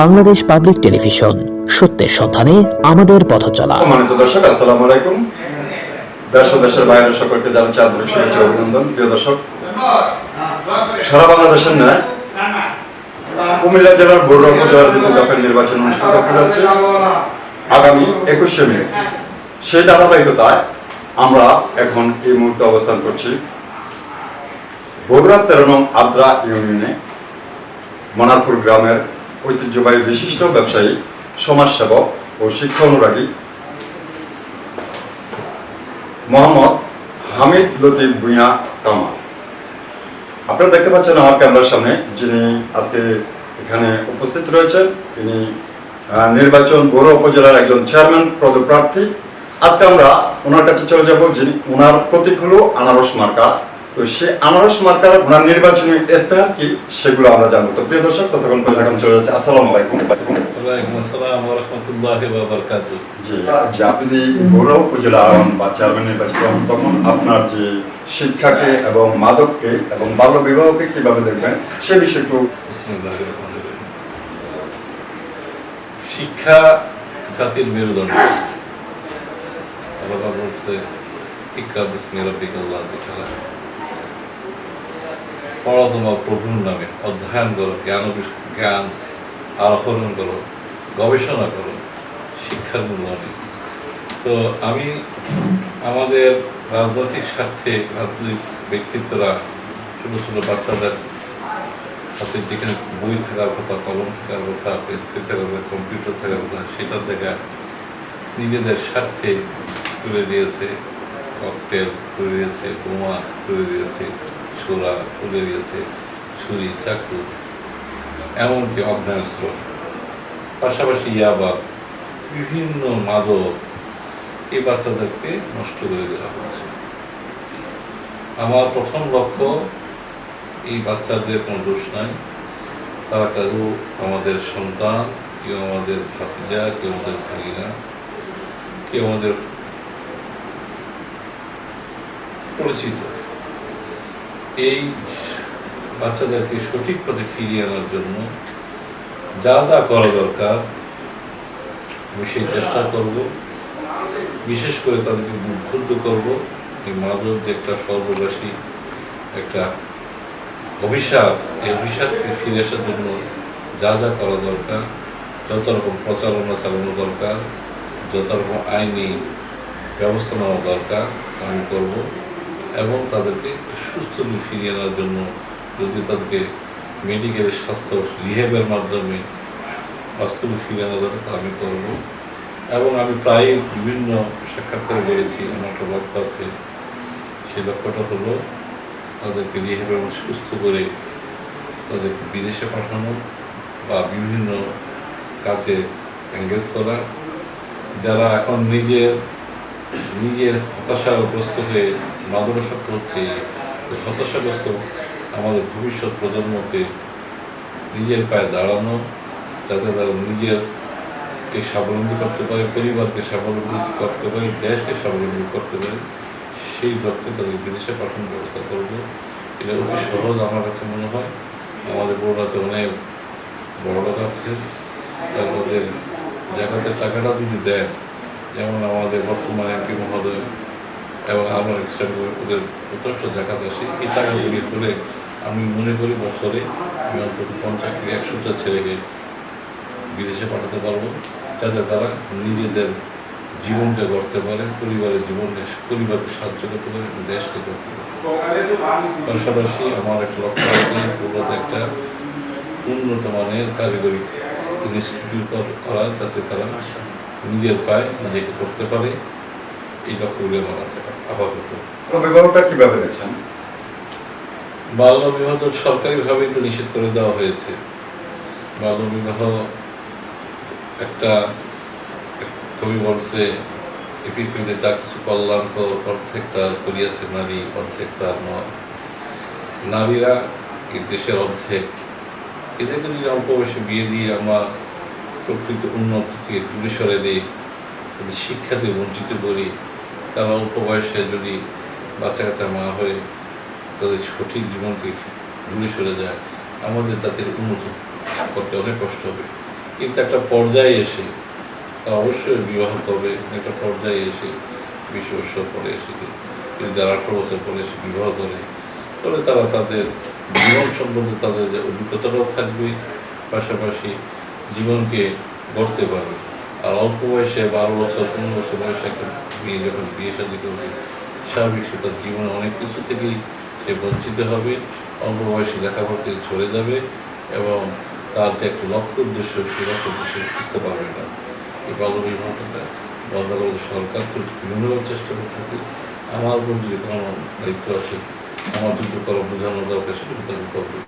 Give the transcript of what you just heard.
Bangladesh public television, সত্যের সন্ধানে আমাদের পথ চলা। সম্মানিত দর্শক, আসসালামু আলাইকুম। দেশের বাইরের সকলকে শুভেচ্ছা অভিনন্দন। প্রিয় দর্শক, সারা বাংলাদেশের ন্যায় কুমিল্লা জেলার বড়ুয়া উপজেলার নির্বাচন অনুষ্ঠিত হতে যাচ্ছে। আগামী একুশে মে, সেই ধারাবাহিকতায় আমরা এখন এই মুহূর্তে অবস্থান করছি। বগুড়ার তেরো নং আদ্রা ইউনিয়নে, মনারপুর গ্রামের ঐতিহ্যবাহী বিশিষ্ট ব্যবসায়ী, সমাজসেবক ও শিক্ষা অনুরাগী মোহাম্মদ হামিদ লতিফ ভুঁইয়া কামা আপনারা দেখতে পাচ্ছেন আমার ক্যামেরার সামনে যিনি আজকে এখানে উপস্থিত রয়েছেন। তিনি নির্বাচন বড় উপজেলার একজন চেয়ারম্যান পদপ্রার্থী। আজকে আমরা ওনার কাছে চলে যাব যিনি ওনার প্রতীক হলো আনারস মার্কা তো সে আনারস মার্কার ওনার নির্বাচনী ইস্তেহার কি সেগুলো আমরা জানব। তো প্রিয় দর্শক ততক্ষণ পর্যন্ত এখন চলে যাচ্ছে। আসসালামু আলাইকুম। আপনি বড় উপজেলা বা চেয়ারম্যান নির্বাচিত হন তখন আপনার যে শিক্ষাকে এবং মাদককে এবং বাল্য বিবাহকে কীভাবে দেখবেন সে বিষয়ে একটু শিক্ষা জাতির মেরুদণ্ড। আল্লাহ বলছে ইকরা পড়ো তোমার প্রভুর নামে অধ্যয়ন করো, জ্ঞান জ্ঞান আহরণ করো, গবেষণা করো, শিক্ষার মূল্যায়ন তো আমি আমাদের রাজনৈতিক স্বার্থে রাজনৈতিক ব্যক্তিত্বরা, ছোটো ছোটো বাচ্চাদের হাতে যেখানে বই থাকার কথা, কলম থাকার কথা, পেন্সিল থাকার কথা, কম্পিউটার থাকার কথা, সেটার জায়গায় নিজেদের স্বার্থে তুলে দিয়েছে, ককটেল তুলে দিয়েছে, বোমা তুলে দিয়েছে। ছোড়া তুলে দিয়েছে, ছুরি, চাকু, এমনকি অগ্নেয়াস্ত্র। পাশাপাশি ইয়াবা বিভিন্ন মাদক এই বাচ্চাদেরকে নষ্ট করে দেওয়া হচ্ছে। আমার প্রথম লক্ষ্য, এই বাচ্চাদের কোনো দোষ নাই। তারা কারও, আমাদের সন্তান, কেউ আমাদের ভাতিজা, কেউ আমাদের ভাগিনা, কেউ আমাদের পরিচিত। এই বাচ্চাদেরকে সঠিক পথে ফিরিয়ে আনার জন্য যা যা করা দরকার, আমি সেই চেষ্টা করব। বিশেষ করে তাদেরকে উদ্বুদ্ধ করব। এই মাদক যে একটা সর্বগ্রাসী একটা অভিশাপ, এই অভিশাপ থেকে ফিরে আসার জন্য যা যা করা দরকার, যত রকম প্রচারণা চালানো দরকার, যত রকম আইনি ব্যবস্থা নেওয়া দরকার, আমি করব। এবং তাদেরকে সুস্থ ফিরিয়ে আনার জন্য যদি তাদেরকে মেডিকেল স্বাস্থ্য রিহেবের মাধ্যমে বাস্তবে ফিরিয়ে আনা দরকার তা আমি করব। এবং আমি প্রায় বিভিন্ন সাক্ষাৎকারে বলেছি, আমার একটা লক্ষ্য আছে। সেই লক্ষ্যটা হলো তাদেরকে রিহেব এবং সুস্থ করে তাদেরকে বিদেশে পাঠানো বা বিভিন্ন কাজে এঙ্গেজ করা। যারা এখন নিজের নিজের হতাশাগ্রস্ত হয়ে মাদকাসক্ত হচ্ছে হতাশাগ্রস্ত আমাদের ভবিষ্যৎ প্রজন্মকে নিজের পায়ে দাঁড়ানো, যাতে তারা নিজের কে স্বাবলম্বী করতে পারে, পরিবারকে স্বাবলম্বী করতে পারে, দেশকে স্বাবলম্বী করতে পারে, সেই লক্ষ্যে তাদের বিদেশে পাঠানোর ব্যবস্থা করব। এটা অতি সহজ আমার কাছে মনে হয়। আমাদের বড়রাতে অনেক বড় লোক আছে তাদের জায়গাতে টাকাটা যদি দেয় যেমন আমাদের বর্তমান এমপি মহোদয় এবং আমার এক্সট্রা ওদের যথেষ্ট জায়গাতে আসে। এই টাকাগুলি করে আমি মনে করি বছরে আমি অন্তত পঞ্চাশ থেকে একশোটা ছেলেকে বিদেশে পাঠাতে পারব। যাতে তারা নিজেদের জীবনকে গড়তে পারে, পরিবারের জীবনকে, পরিবারকে সাহায্য করতে পারে দেশকে করতে পারে। পাশাপাশি আমার একটা লক্ষ্য আছে পুরোতে একটা উন্নত মানের কারিগরি ইনস্টিটিউট করা, যাতে তারা নিজের পায়ে নিজেকে করতে পারে এই লক্ষ্যগুলি আমার আছে আপাতত। বিবাহটা কীভাবে দেখছেন? বাল্য বিবাহ তো সরকারিভাবেই তো নিষেধ করে দেওয়া হয়েছে। বাল্য বিবাহ একটা কবি বলছে এই পৃথিবীতে যা কিছু কল্যাণকর অর্ধেক তার করিয়াছে নারী অর্ধেক তার নয়। নারীরা এই দেশের অর্ধেক। এদেরকে যদি অল্প বয়সে বিয়ে দিয়ে আমরা প্রকৃত উন্নতি থেকে দূরে সরে দিই যদি শিক্ষা থেকে বঞ্চিত করি তারা অল্প বয়সে যদি বাচ্চা কাচ্চা মা হয়ে তাদের সঠিক জীবন থেকে দূরে সরে যায়, আমাদের তাদের উন্নত করতে অনেক কষ্ট হবে। কিন্তু একটা পর্যায়ে এসে তারা অবশ্যই বিবাহ করবে, একটা পর্যায়ে এসে বিশ বছর পরে এসে যদি যারা আঠারো বছর পরে এসে বিবাহ করে, তাহলে তারা তাদের জীবন সম্বন্ধে তাদের যে অভিজ্ঞতাটাও থাকবে। পাশাপাশি জীবনকে গড়তে পারবে। আর অল্প বয়সে বারো বছর, পনেরো বছর বয়সে একটা মেয়ে যখন বিয়ে শাদী করবে স্বাভাবিক সে তার জীবনে অনেক কিছু থেকেই সে বঞ্চিত হবে, অল্প বয়সে লেখাপড়া থেকে চলে যাবে এবং তার যে একটা লক্ষ্য উদ্দেশ্য, সেই লক্ষ্য উদ্দেশ্য বুঝতে পারবে না। এই বন্ধ করে সরকার তো বিভিন্নভাবে চেষ্টা করতেছে। আমার উপর যদি কোনো দায়িত্ব আসে, আমার যদি কারও বোঝানো দরকার, সেটা আমি